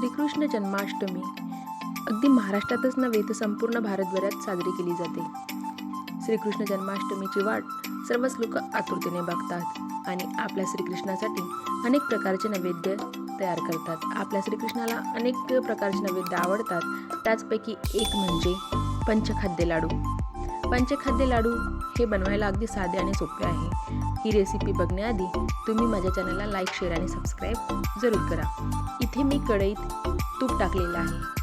श्रीकृष्ण जन्माष्टमी. अगदी महाराष्ट्रातच नव्हे तर संपूर्ण भारतभरात साजरी केली जाते. श्रीकृष्ण जन्माष्टमीची वाट सर्वच लोक आतुरतेने बघतात आणि आपल्या श्रीकृष्णासाठी अनेक प्रकारचे नैवेद्य तयार करतात. आपल्या श्रीकृष्णाला अनेक प्रकारचे नैवेद्य आवडतात. त्याचपैकी एक म्हणजे पंचखाद्य लाडू. पंचखाद्य लाडू हे बनवायला अगदी साधे आणि सोपे आहे. ही रेसिपी बघण्याआधी तुम्ही माझ्या चॅनलला लाईक शेअर आणि सबस्क्राईब जरूर करा. इथे मी कढईत तूप टाकलेलं आहे.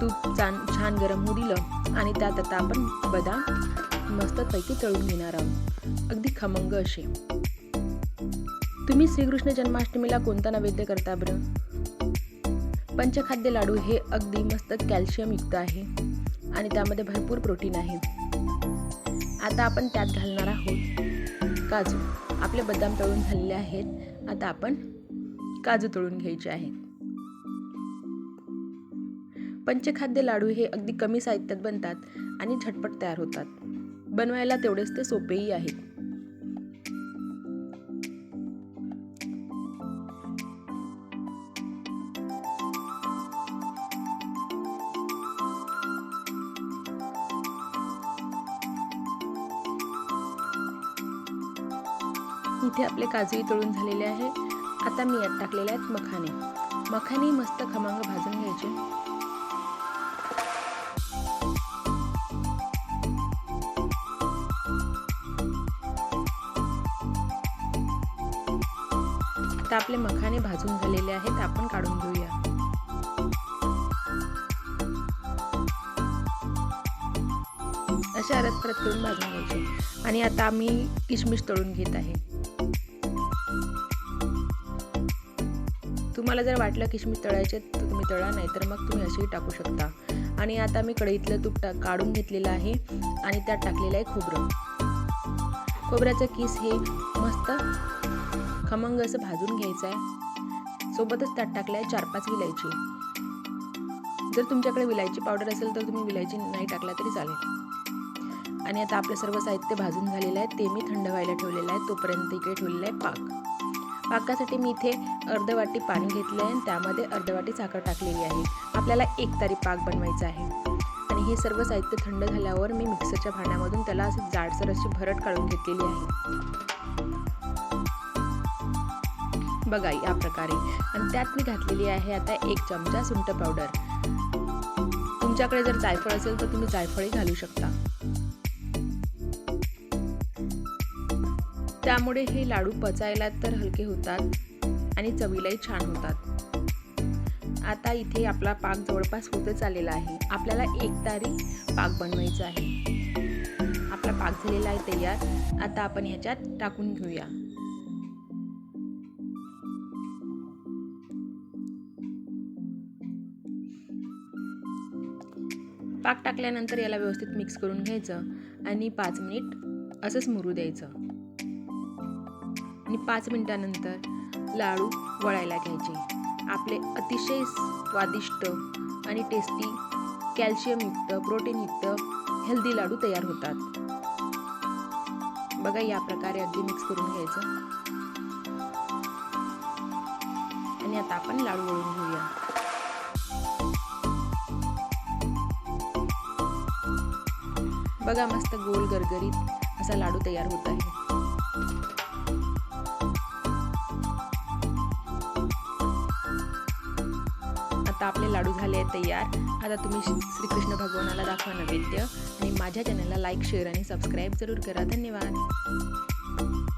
तूप छान छान गरम होऊ दिलं आणि त्यात आता आपण बदाम मस्तपैकी तळून घेणार आहोत. अगदी खमंग असे. तुम्ही श्रीकृष्ण जन्माष्टमीला कोणता नैवेद्य करता बरं? पंचखाद्य लाडू हे अगदी मस्त कॅल्शियमयुक्त आहे आणि त्यामध्ये भरपूर प्रोटीन आहे. आता आपण त्यात घालणार आहोत काजू आपले बदाम तळून झालेले आहेत. आता आपण काजू तळून घ्यायचे आहेत. पंचखाद्य लाडू हे अगदी कमी साहित्यात बनतात आणि झटपट तयार होतात. बनवायला तेवढेच ते सोपेही आहेत. इथे आपले काजूही तळून झालेले आहे. आता मी यात टाकलेले आहेत मखाने. मखाने मस्त खमंग भाजून घ्यायचे. आता आपले मखाने भाजून झालेले आहेत. आपण काढून घेऊ अशा परत परत करून भाजून घ्यायचे. आणि आता आम्ही किशमिश तळून घेत आहे. तुम्हाला जर वाटलं किशमिश तळायचे तर तुम्ही तळा नाही तर मग तुम्ही असेही टाकू शकता. आणि आता मी कढईतलं तूप टा काढून घेतलेलं आहे आणि त्यात टाकलेलं आहे खोबरं. खोबऱ्याचं किस हे मस्त खमंग असं भाजून घ्यायचं आहे. सोबतच त्यात टाकलं आहे चार पाच विलायची. जर तुमच्याकडे विलायची पावडर असेल तर तुम्ही विलायची नाही टाकला तरी चालेल. आणि आता आपलं सर्व साहित्य भाजून झालेलं आहे. ते मी थंड व्हायला ठेवलेलं आहे. तोपर्यंत इकडे ठेवलेलं आहे पाक. पाकासाठी मी इथे अर्ध वाटी पाणी घेतलं आहे आणि त्यामध्ये अर्ध वाटी साखर टाकलेली आहे. आपल्याला एक तारी पाक बनवायचा आहे. आणि हे सर्व साहित्य थंड झाल्यावर मी मिक्सरच्या भांड्यामधून त्याला असं जाडसर अशी भरट काढून घेतलेली आहे. बघा या प्रकारे. आणि त्यात मी घातलेली आहे आता एक चमचा सुंठ पावडर. तुमच्याकडे जर जायफळ असेल तर तुम्ही जायफळही घालू शकता. त्यामुळे हे लाडू पचायला तर हलके होतात आणि चवीलाही छान होतात. आता इथे आपला पाक जवळपास होतच आलेला आहे. आपल्याला एक तारी पाक बनवायचा आहे. आपला पाक झालेला आहे तयार. आता आपण ह्याच्यात टाकून घेऊया. पाक टाकल्यानंतर याला व्यवस्थित मिक्स करून घ्यायचं आणि पाच मिनिट असंच मुरू द्यायचं. आणि पाच मिनिटानंतर लाडू वळायला घ्यायचे. आपले अतिशय स्वादिष्ट आणि टेस्टी कॅल्शियमयुक्त प्रोटीनयुक्त हेल्दी लाडू तयार होतात. बघा या प्रकारे अगदी मिक्स करून घ्यायचं. आणि आता आपण लाडू वळून घेऊया. बघा मस्त गोल गरगरीत असा लाडू तयार होत आहे. आता आपले लाडू झाले आहेत तयार. आता तुम्ही श्रीकृष्ण भगवानाला दाखवा नैवेद्य. आणि माझ्या चॅनलला लाईक शेअर आणि सबस्क्राईब जरूर करा. धन्यवाद.